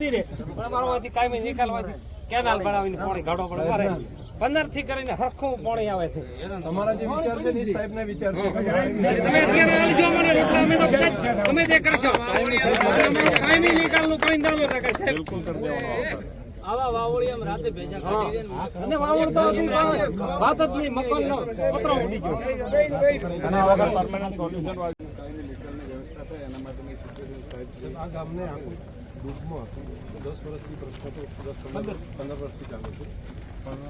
પણ કાયમી નિકાલવાથી કેનાલ બનાવીને પાણી ગાડો પણ મારે. પંદરથી કરીને હરખું પાણી આવે છે. તમારા જે વિચાર છે ને એ સાહેબના વિચાર છે. તમે અત્યારે આલજો મને રોટલા અમે તો બધા જ કરશો કાયમી પાણી આવા રાતે ભેજા કાઢી દે ને અને તો વાત- જ નહીં મકાનનો પતરો ઉડી ગયો. આ ગામને આખું દુઃખમાં હતું? દસ વર્ષથી પ્રશ્ન તો દસ પંદર પંદર. વર્ષથી ચાલે છે. પણ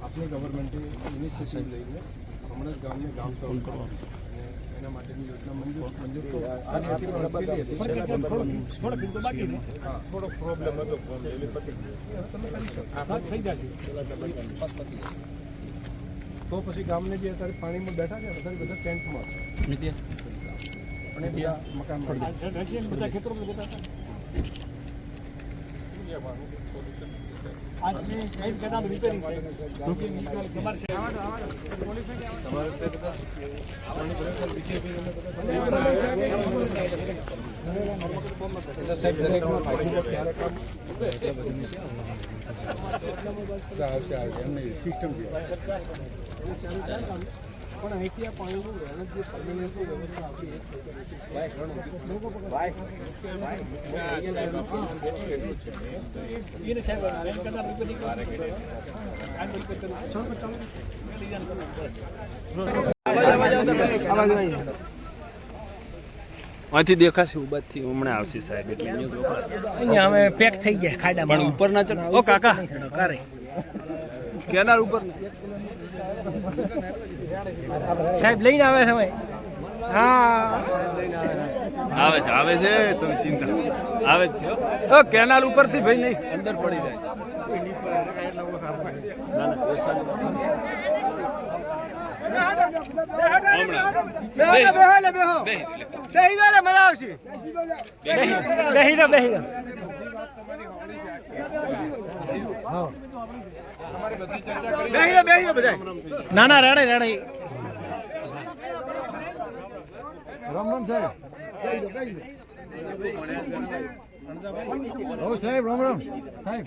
આપણે ગવર્મેન્ટે ઇનિશિયેટિવ લઈને હમણાં જ ગામને ગામ સોલ્વ કરવા એના માટેની યોજના મંજૂર મંજૂર થોડોક પ્રોબ્લેમ હતો તો પછી ગામને જે અત્યારે પાણીમાં બેઠા છે અત્યારે બધા ટેન્ટમાં. છે બધા દરેકમાં ફાયદો ક્યારે કામ આવશે આવશે એમની સિસ્ટમ છે પણ અહીંથી આ પાણીનું વહેણ જે પરમેનન્ટ વ્યવસ્થા આપી એ જ છે. લોકો અહીંથી દેખાશે ઉબાથી હમણાં આવશે સાહેબ એટલે અહીંયા અમે પેક થઈ ગયા ખાડા પણ ઉપર ના ચડ ઓ કાકા. કેનાર ઉપર સાહેબ લઈને આવે છે હવે હા. આવે છે આવે છે તમે ચિંતા આવે જ છે કેનાલ ઉપરથી ભાઈ નહીં. અંદર પડી જાય. બેહો દો મજા આવશે. બેહી દો બેહી દો ના ના રેડે રેડે રામ રામ સાહેબ. ઓ સાહેબ રામ રામ સાહેબ.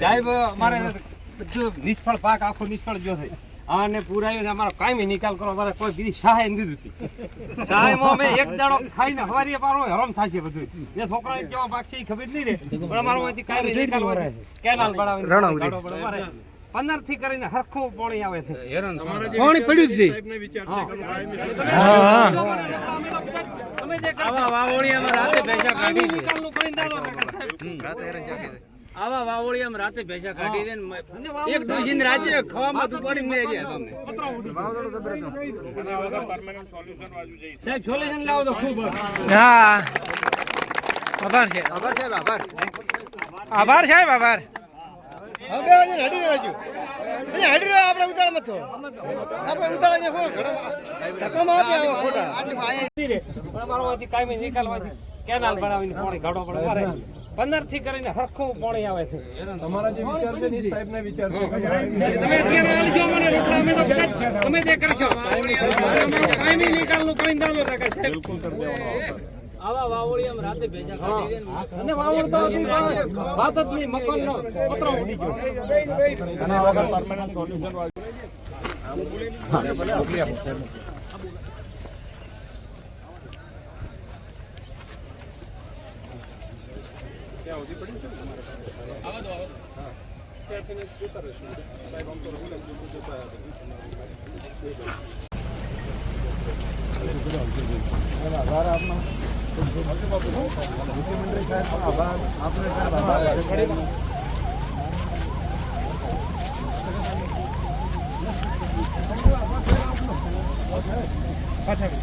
સાહેબ અમારે બધું નિષ્ફળ પાક આખો નિષ્ફળ ગયો છે. અને પુરાયો અમારો કાયમી નિકાલ કરો અમારે કોઈ બીજી સહાય નથી દીધી સહાયમાં અમે એક દાડો ખાઈને હવારી પારો હરમ થાય છે બધું એ છોકરા કેવા પાક છે એ ખબર નહીં રે પણ અમારો અહીંથી કાંઈ નિકાલ હોય કેનાલ ગાડો પંદરથી કરીને હરખું પાણી આવે છે. પાણી પડ્યું જ છે. તમે જે આવા વાવળિયામાં રાતે ભેજા કાઢી દે. દાલો. આવા વાવળિયામાં રાતે કાઢી દે ને એક રાજ્ય ખાવામાં દુપાડી મેં રહ્યા તમે પતરો ઉડી ગયો. સાહેબ સોલ્યુશન લાવો તો ખૂબ હા. આભાર છે આભાર સાહેબ આભાર. આભાર સાહેબ આભાર. હવે આજે હડી રહેજો. એ હડી રહ્યો આપણે ઉતાર મથો આપણે ઉતાર જે ફોન ધક્કો માં આપી આવો ખોટા. રે પણ અમારો વાંચી કાયમી નિકાલવાથી કેનાલ બનાવીને પાણી ગાડો પણ મારે પંદરથી કરીને હરખું પાણી આવે છે. તમારા જે વિચાર છે ની સાહેબ ને વિચાર છે. તમે અત્યારે આલજો મને રોટલા અમે તો બધા જ કરશો કાયમી નિકાલનું પાણી દાલો ટકા સાહેબ આવા વાવળી આમ રાતે ભેજા કાઢી દે અને વાવડ તો વાત- જ નહીં મકાનનો પતરો ઉડી ગયો. ત્યાંથી જતા રહીશું સાહેબ આમ તો રહીને જતા Okay.